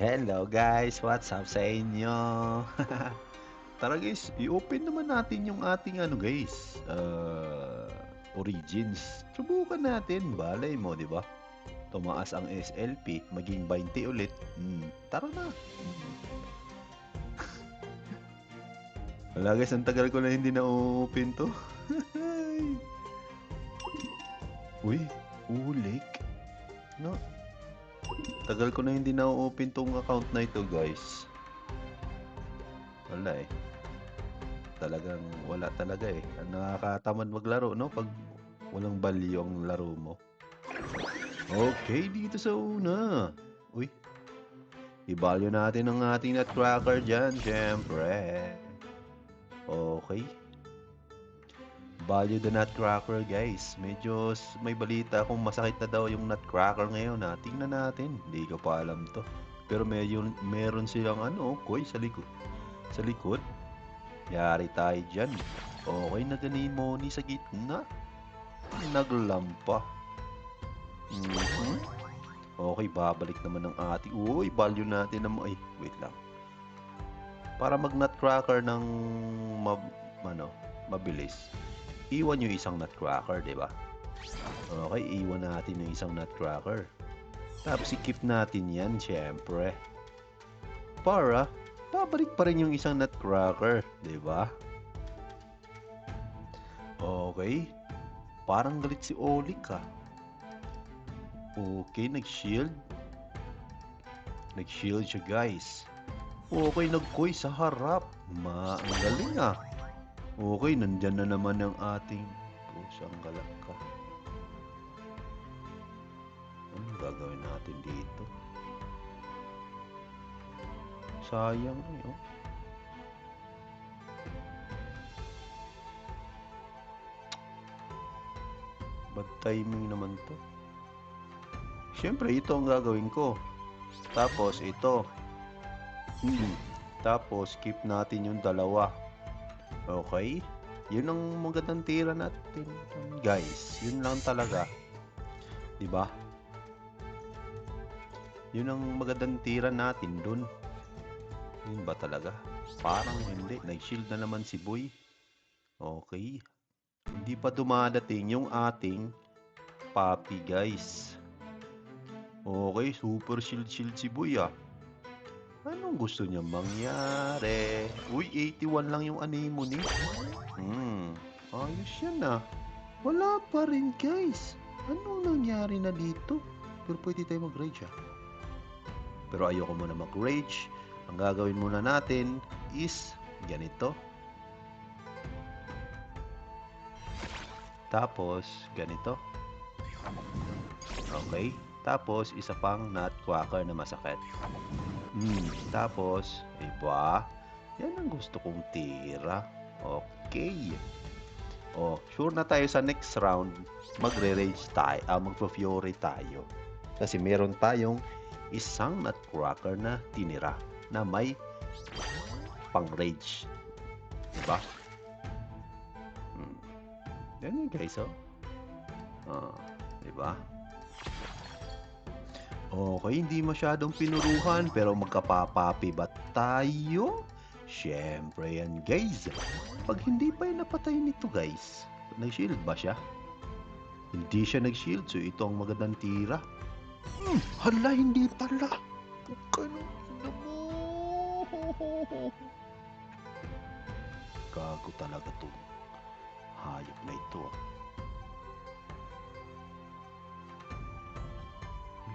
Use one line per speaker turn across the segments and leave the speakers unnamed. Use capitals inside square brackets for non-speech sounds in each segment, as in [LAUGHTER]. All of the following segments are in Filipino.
Hello guys, what's up sa inyo? [LAUGHS] Tara guys, i-open naman natin yung ating ano guys, uh, origins. Subukan natin, balay mo, di ba? Tumaas ang SLP, maging 20 ulit. Hmm, tara na. Hmm. [LAUGHS] Wala guys, ang tagal ko na hindi na-open to. [LAUGHS] Uy, ulik. No, Tagal ko na hindi na-open tong account na ito, guys. Wala eh. Talagang wala talaga eh. Nakakatamad maglaro, no? Pag walang value ang laro mo. Okay, dito sa una. Uy. I-value natin ang ating nutcracker dyan, syempre. Okay. Value the nutcracker guys. Medyo may balita kung masakit na daw yung nutcracker ngayon ha. Tingnan natin. Hindi ko pa alam to. Pero meron, meron silang ano, koy sa likod. Sa likod. Yari tayo dyan. Okay na ganimoni sa gitna. Naglampa. Mm-hmm. Okay, babalik naman ng ating... Uy, value natin na... Ay, wait lang. Para mag nutcracker ng... Mab, ano, mabilis iwan yung isang nutcracker, di ba? Okay, iwan natin yung isang nutcracker. Tapos i-keep natin yan, syempre. Para, babalik pa rin yung isang nutcracker, di ba? Okay. Parang galit si Olik ha. Okay, nag-shield. Nag-shield siya guys. Okay, nag-koy sa harap. Ma, ang galing ah. Okay, nandyan na naman ang ating pusang galaka. Ano gagawin natin dito? Sayang eh, oh. Bad timing naman to. Siyempre, ito ang gagawin ko. Tapos, ito. Hmm. Tapos, keep natin yung dalawa. Okay? Yun ang magandang tira natin, guys. Yun lang talaga. 'Di ba? Yun ang magandang tira natin dun. Yun ba talaga? Parang hindi. Nag-shield na naman si Boy. Okay. Hindi pa dumadating yung ating puppy, guys. Okay, super shield shield si Boy ah. Anong gusto niya mangyari? Uy, 81 lang yung anemone. Hmm, ayos yan ah. Wala pa rin guys. Anong nangyari na dito? Pero pwede tayo mag-rage ah. Pero ayoko muna mag-rage. Ang gagawin muna natin is ganito. Tapos, ganito. Okay. Tapos, isa pang nutcracker na masakit. Hmm, tapos, iba. Yan ang gusto kong tira. Okay. Oh, sure na tayo sa next round. Magre-rage tayo, ah, magpo-fury tayo. Kasi meron tayong isang nutcracker na tinira na may pang-rage. Diba? Hmm. Yan yun guys, oh. Ah, diba? Okay, hindi masyadong pinuruhan pero magkapapapi ba tayo? Siyempre yan guys. Pag hindi pa yung napatay nito guys, nag-shield ba siya? Hindi siya nag-shield so ito ang magandang tira. Hmm, hala hindi pala. Ganun mo. Gago talaga to. Hayop na ito ah.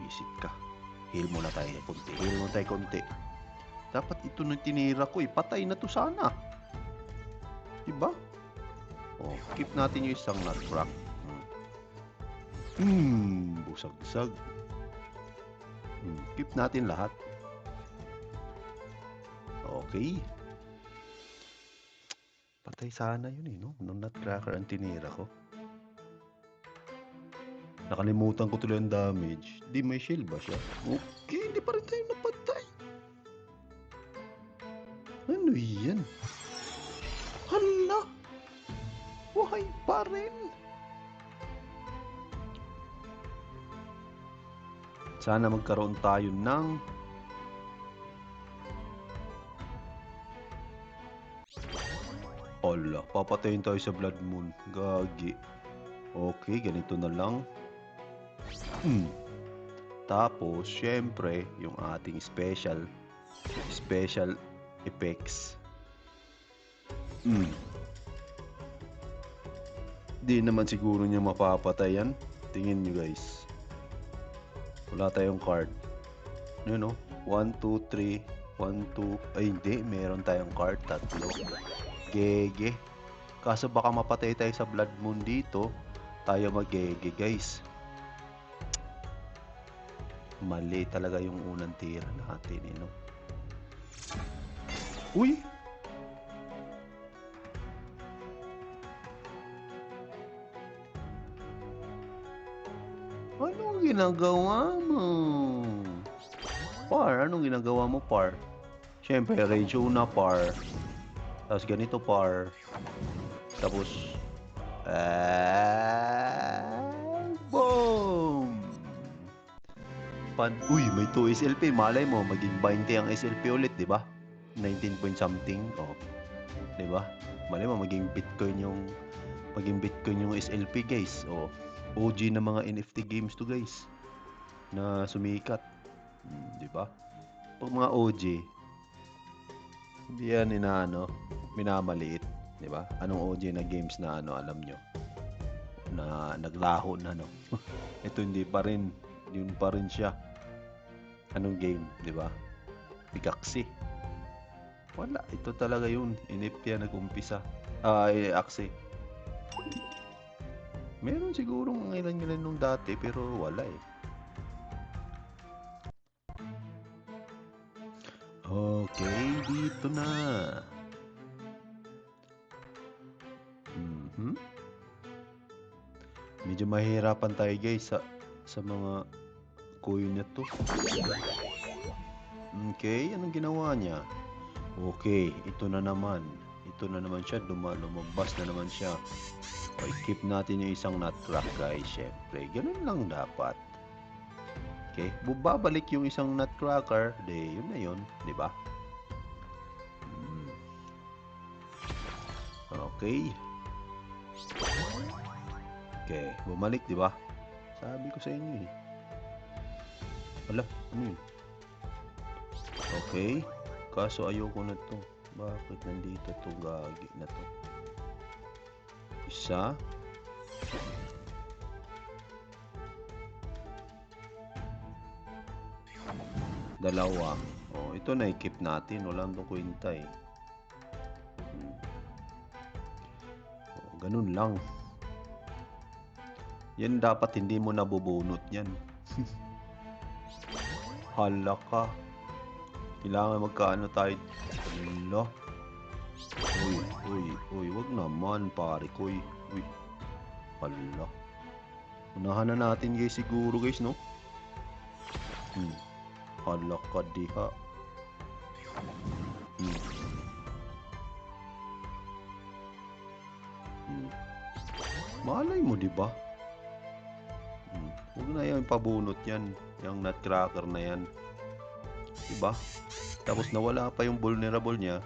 Isip ka. Heal muna tayo konti. Heal muna tayo konti. Dapat ito na tinira ko eh. Patay na to sana. Diba? Oh, keep natin yung isang nutcrack. Hmm. Hmm, busag-sag. Hmm, keep natin lahat. Okay. Patay sana yun eh, no? Nung nutcracker ang tinira ko. Nakalimutan ko tuloy ang damage. Di may shield ba siya? Okay, hindi pa rin tayo napatay. Ano yan? Hala! Buhay pa rin! Sana magkaroon tayo ng Ala, papatayin tayo sa Blood Moon. Gagi. Okay, ganito na lang. Hmm. Tapos, syempre, yung ating special special effects. Hmm. Di naman siguro niya mapapatay yan. Tingin nyo guys. Wala tayong card. Yun no? 1, 2, 3, 1, 2. Ay hindi, meron tayong card. Tatlo. Gege. Kaso baka mapatay tayo sa Blood Moon dito. Tayo magege guys. Mali talaga yung unang tira natin. Eh, no? Uy! Anong ginagawa mo? Par, anong ginagawa mo, Par? Siyempre, rage una, Par. Tapos ganito, Par. Tapos, ah, Pan, uy, may 2 SLP. Malay mo, maging 20 ang SLP ulit, di ba? 19 point something. Oh. Di ba? Malay mo, maging Bitcoin yung maging Bitcoin yung SLP, guys. Oh. OG na mga NFT games to, guys. Na sumikat. Hmm, di ba? Pag mga OG, hindi yan inaano, minamaliit, di ba? Anong OG na games na ano, alam nyo? Na naglaho na, no? [LAUGHS] Ito hindi pa rin. Yun pa rin siya. Anong game, di ba? Pikaksi. Wala, ito talaga yun. Inipya nag-umpisa. Ah, eh, Axe. Meron siguro mga ilan-ilan nung dati, pero wala eh. Okay, dito na. Mhm. Medyo mahirapan tayo guys sa sa mga coin na to. Okay, anong ginawa niya? Okay, ito na naman. Ito na naman siya, Duma lumabas na naman siya. Okay, keep natin yung isang nutcrack guys, syempre. Ganun lang dapat. Okay, bubabalik yung isang nutcracker, de, yun na yun, di ba? Hmm. Okay. Okay, bumalik, di ba? Sabi ko sa inyo eh. Wala, ano yun? Okay. Kaso ayoko na to. Bakit nandito to gagi na to? Isa. Dalawa. Oh, ito na i-keep natin. Wala nang kwenta eh. Hmm. Oh, ganun lang. Yan dapat hindi mo nabubunot yan. [LAUGHS] Hala ka. Kailangan magkaano tayo. Hala. Uy, uy, uy. Wag naman pare ko. Uy. uy. Hala. Unahan na natin guys siguro guys no. Hmm. Hala ka diha. Hmm. Hmm. Malay mo, di ba? Hmm. Huwag na yan pabunot yan. Yung nutcracker na yan. Diba? Tapos nawala pa yung vulnerable niya.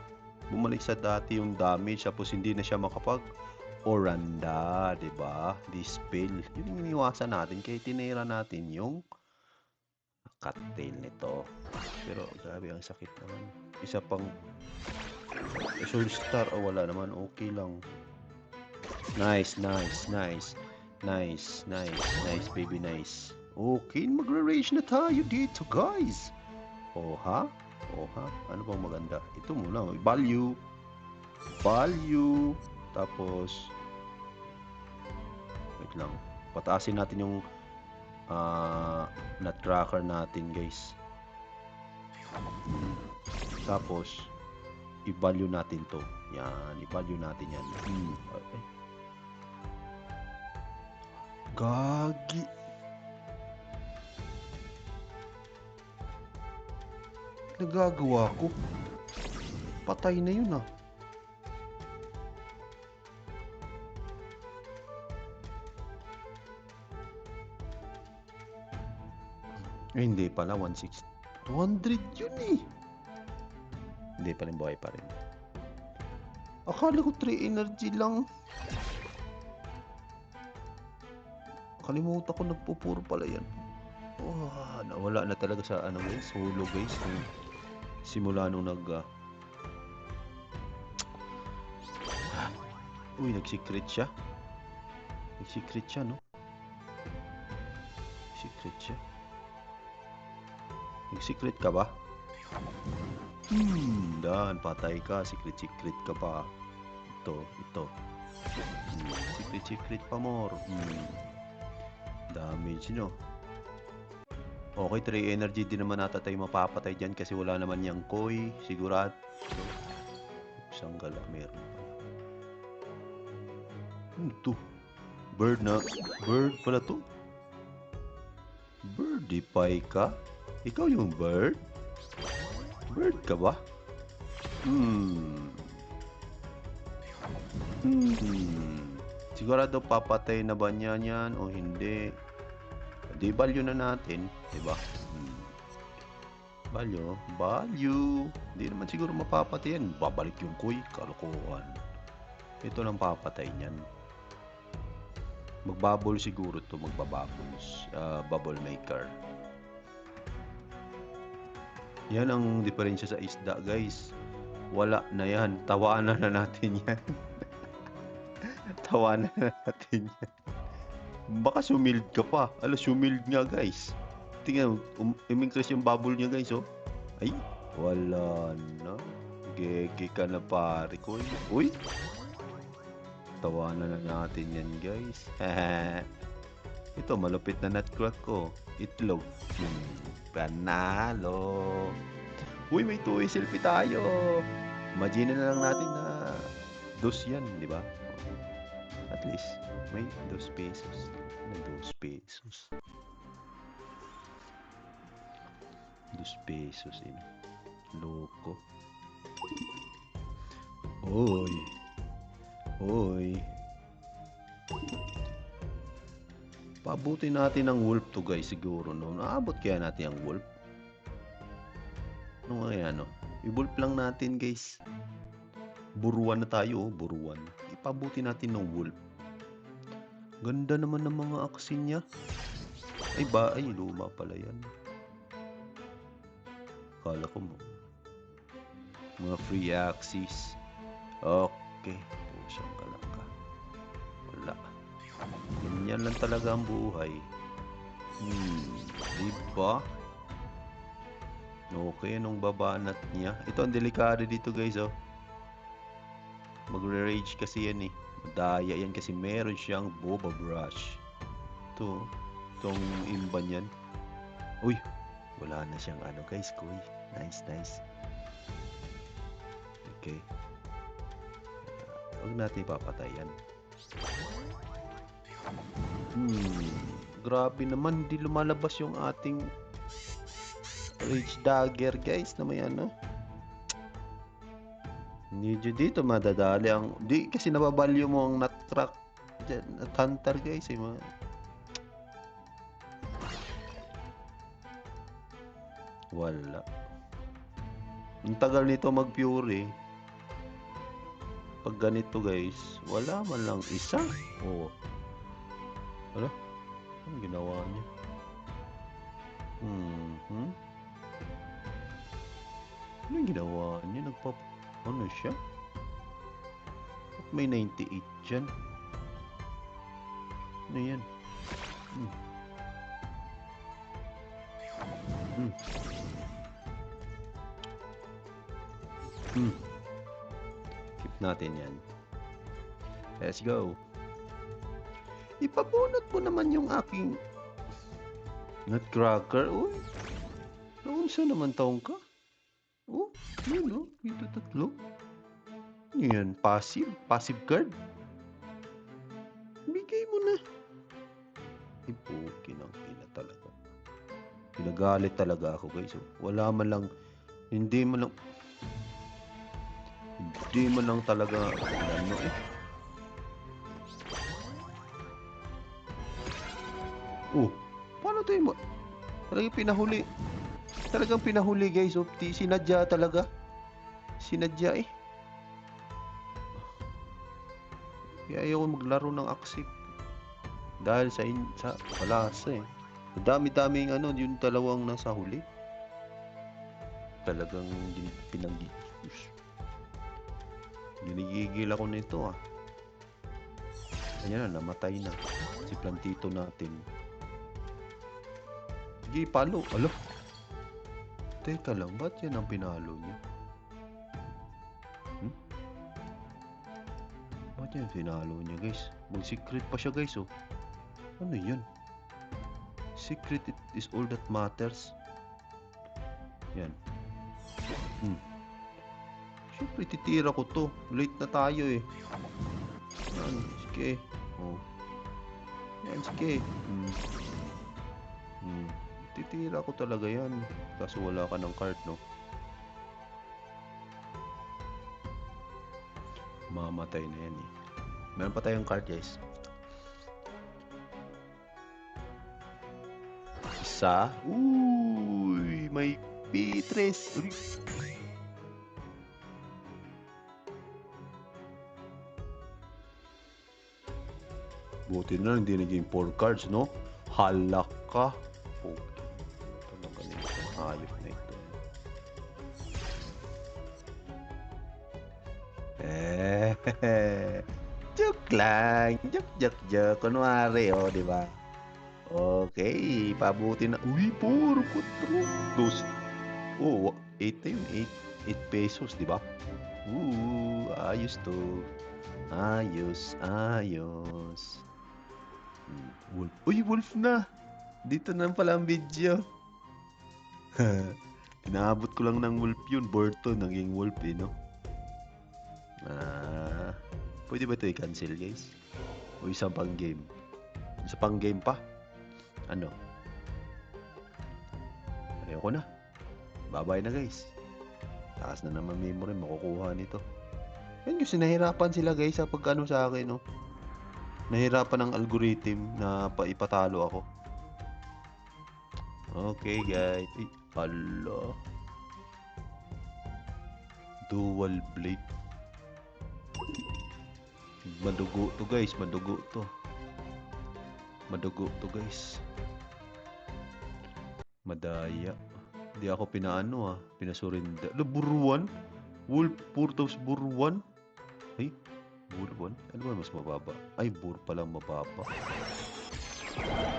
Bumalik sa dati yung damage. Tapos hindi na siya makapag oranda. Diba? Dispel. Yun yung iniwasan natin. Kaya tinira natin yung cocktail nito. Pero grabe ang sakit naman. Isa pang Soul Star. Oh, wala naman. Okay lang. Nice, nice, nice. Nice, nice, nice, baby, nice. Okay, magre-rage na tayo dito, guys. Oh, ha? Oh, ha? Ano bang maganda? Ito muna. Value. Value. Tapos, wait lang. Pataasin natin yung uh, nutcracker natin, guys. Tapos, i-value natin to. Yan, i-value natin yan. Hmm. Gagi. Nagagawa ko. Patay na yun ah. Eh, hindi pala, 160. 200 yun eh. Hindi pa rin buhay pa rin. Akala ko 3 energy lang. Kalimutan ko nagpupuro pala yan. Oh, nawala na talaga sa ano guys, solo guys. Nung simula nung nag ah, Uy, nag-secret siya. Nag-secret siya, no? Secret siya. Nag-secret ka ba? Hmm, dan, patay ka. Secret-secret ka pa. Ito, ito. Hmm, secret-secret pa more. Hmm. Damage, no? Okay, 3 energy din naman ata tayo mapapatay dyan kasi wala naman yung koi. Sigurado. Isang gala, meron pa. Ano to? Bird na. Bird pala to. Birdie pie ka? Ikaw yung bird? Bird ka ba? Hmm. Hmm. Sigurado papatay na ba niya yan o hindi? Di value na natin, di ba? Hmm. Value, value. Hindi naman siguro mapapatay yan. Babalik yung kuy, kalokohan. Ito lang papatay niyan. Magbubble siguro to, magbabubbles. Uh, bubble maker. Yan ang diferensya sa isda, guys. Wala na yan. Tawanan [LAUGHS] na natin yan. Tawanan na natin yan. Baka sumild ka pa. Ala, sumild nga, guys. Tingnan, um, increase yung bubble niya, guys, oh. Ay, wala na. Gege ka na, pare ko. Uy, tawanan na natin yan, guys. [LAUGHS] Ito, malupit na nutcrack ko. Itlog. Hmm, panalo. Uy, may two selfie tayo. Imagine na lang natin na dos yan, di ba? At least, may dos pesos. May dos pesos. Dos pesos, in. Loko. Oy. Oy. Pabuti natin ang wolf to guys siguro no. Naabot kaya natin ang wolf. Ano nga yan no? I-wolf lang natin guys. Buruan na tayo oh, buruan. Ipabuti natin ng wolf. Ganda naman ng mga aksin niya. Ay ba, ay luma pala yan. Kala ko mo. Mga free axis. Okay. Pusyang ka lang ka. Wala. Ganyan lang talaga ang buhay. Hmm. Diba? Okay, anong babanat niya? Ito ang delikado dito guys oh. Magre-rage kasi yan eh. Madaya yan kasi meron siyang boba brush. Ito. Itong imban yan. Uy! Wala na siyang ano guys, kuy. Nice, nice. Okay. Huwag natin papatayan. Hmm. Grabe naman, hindi lumalabas yung ating Rage Dagger guys na may ano. Medyo dito madadali ang... Di kasi nababalyo mo ang nut track dyan, at hunter guys eh mga... Wala. Ang tagal nito mag-pure. Pag ganito guys, wala man lang isa. Oo. Wala? Anong ginawa niya? Hmm. hmm? Anong ginawa niya? Nagpa... Ano siya? Ba't may 98 dyan? Ano yan? Hmm. Hmm. Hmm. Keep natin yan. Let's go. Ipabunot mo naman yung aking nutcracker. Uy. Noon sa naman taong ka? Yun oh. Ito tatlo. Ano yan? Passive? Passive card? Bigay mo na. Ipukin ang ina talaga. Pinagalit talaga ako guys. oh. Wala man lang, hindi man lang, hindi man lang talaga, ano eh. Oh, paano tayo mo? Talagang pinahuli. Talagang pinahuli guys. Oh, sinadya talaga. Sinadya eh. Kaya ayaw maglaro ng Aksip. Dahil sa, in, sa palasa eh. Dami-daming ano, yung dalawang nasa huli. Talagang. Ush. Ginigigil ako nito ah. Ayan na, namatay na. Si plantito natin. Sige, palo. Alo. Teka lang, ba't yan ang pinalo niya? Hmm? Ba't yan pinalo niya, guys? Mag-secret pa siya, guys, oh. Ano yun? Secret is all that matters. Yan. Hmm. Siyempre, titira ko to. Late na tayo eh. Yan, sige. Oh. Yan, sige. Hmm. Hmm. Titira ko talaga yan. Kaso wala ka ng card, no? Mamatay na yan eh. Meron pa tayong card, guys. Isa. Uy, may Beatrice. Uy. Buti na lang, hindi naging 4 cards, no? Halak ka. Okay. Na ito. Eh, [LAUGHS] joke lang. Joke, joke, joke. Kunwari, oh, di ba? Okay, pabuti na. Uy, puro kutro. Dos. Oh, 8 na yun. 8, 8 pesos, di ba? Ooh, ayos to. Ayos, ayos. Hmm, Wolf. Uy, wolf na. Dito na pala ang video. [LAUGHS] Inaabot ko lang ng wolf yun. Borto, naging wolf eh, no? Ah, pwede ba ito i-cancel, guys? O isang pang game? Isa pang game pa? Ano? Ayoko na. Bye-bye na, guys. Taas na naman memory, makukuha nito. Yan kasi nahirapan sila, guys, sa pag ano sa akin, no? Nahirapan ng algorithm na pa ipatalo ako. Okay, guys. Ay, ala. Dual blade. Madugo to, guys. Madugo to. Madugo to, guys. Madaya. Hindi ako pinaano ah. Pinasurinda. Lo, buruan? Wolf, Purtos buruan? Ay, buruan? Ano ba mas mababa? Ay, bur pala mababa.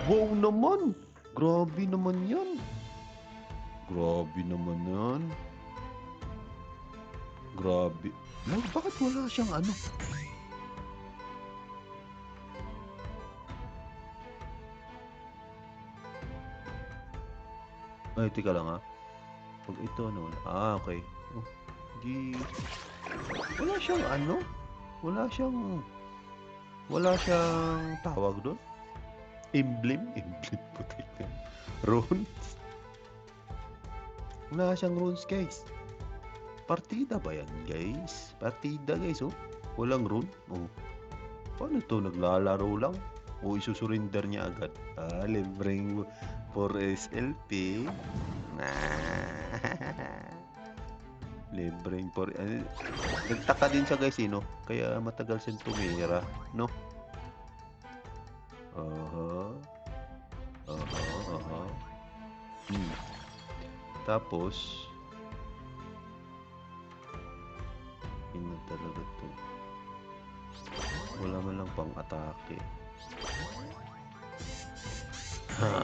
Wow naman! Grabe naman yan. Grabe naman yan. Grabe. Lord, bakit wala siyang ano? Ay, tika lang ha. Pag ito ano, ah, okay. Oh, di... Wala siyang ano? Wala siyang... Wala siyang tawag doon? Emblem? [LAUGHS] Emblem po tayo. Runes? Wala siyang runes, guys. Partida ba yan, guys? Partida, guys, oh. Walang rune. Oh. Paano to? Naglalaro lang? O isusurinder niya agad? Ah, libreng for SLP. Nah. [LAUGHS] libreng for... Ano, nagtaka din siya, guys, eh, no? Kaya matagal siyang tumira, no? Aha. Aha, aha. Hmm. Tapos, talaga to. Wala man lang pang atake. [LAUGHS]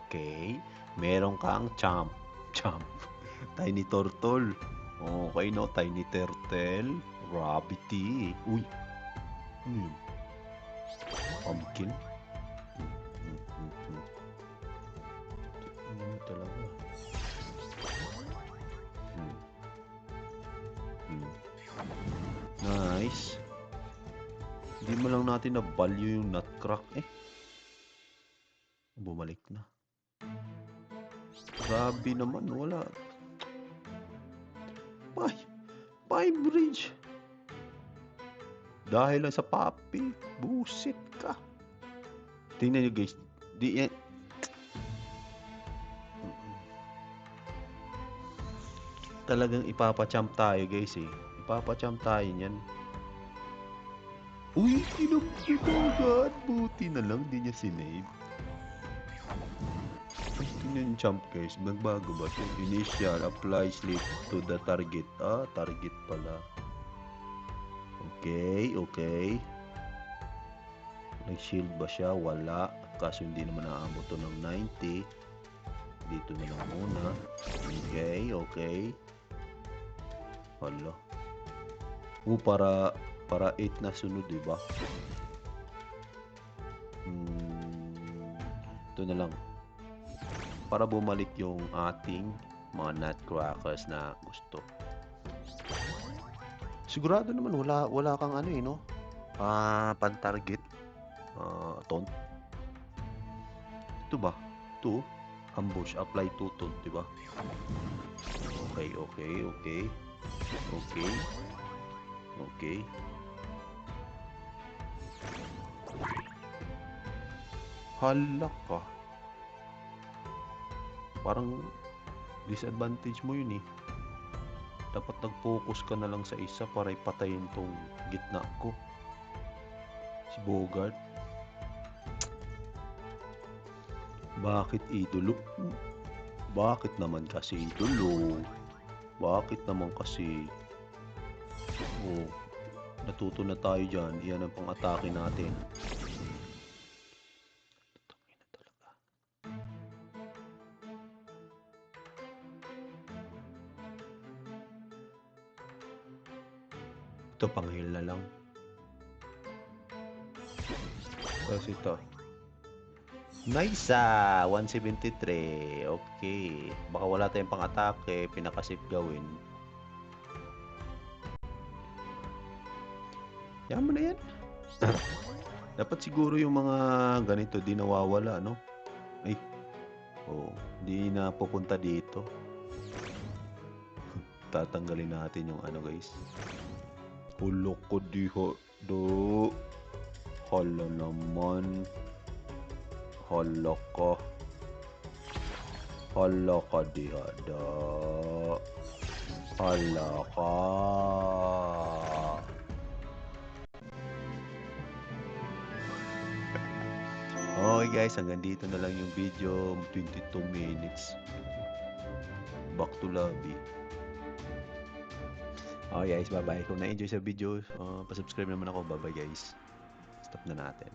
okay. Meron kang champ. Champ. [LAUGHS] Tiny Turtle. Okay no, Tiny Turtle. Rabbity. Uy. Yun? Pumpkin? Hmm, hmm, hmm, hmm. Ano yun talaga? Nice. Hindi mo lang natin na-value yung nutcrack eh. Bumalik na. Grabe naman, wala. Ay, five bridge. Dahil lang sa papi, busit ka. Tingnan nyo guys, di yan. Talagang ipapachamp tayo guys eh. Ipapachamp tayo niyan. Uy, kinupit agad. Buti na lang, di niya sinave. Tingnan yung jump guys. Magbago ba ito? Initial, apply sleep to the target. Ah, target pala. Okay, okay. Nag-shield ba siya? Wala. Kaso hindi naman naabot to ng 90. Dito na lang muna. Okay, okay. Hala. Uh, para para 8 na sunod, di? Hmm, ito na lang. Para bumalik yung ating mga nutcrackers na gusto. Sigurado naman wala wala kang ano eh, no? Ah, pan-target. Ah, taunt. Ito ba? Ito. Ambush, apply to taunt, di ba? Okay, okay, okay. Okay. Okay. Hala ka. Parang disadvantage mo yun eh. Dapat nag-focus ka na lang sa isa para ipatayin tong gitna ko. Si Bogart. Bakit idolo? Bakit naman kasi idolo? Bakit naman kasi? Oh, natuto na tayo dyan. Iyan ang pang-atake natin. Ito pang heal na lang. Tapos ito. Nice ah! 173. Okay. Baka wala tayong pang-atake. Pinakasip gawin. Yan mo na yan. [LAUGHS] Dapat siguro yung mga ganito di nawawala, no? Ay. Oh, di na pupunta dito. [LAUGHS] Tatanggalin natin yung ano, guys. Hulok ko di ho do. Hala naman. Hala ka. Hala ka di ada. Hala ka. Okay guys, hanggang dito na lang yung video. 22 minutes. Back to lobby. Okay guys, bye-bye. Kung na-enjoy sa video, uh, pasubscribe naman ako. Bye-bye guys. Stop na natin.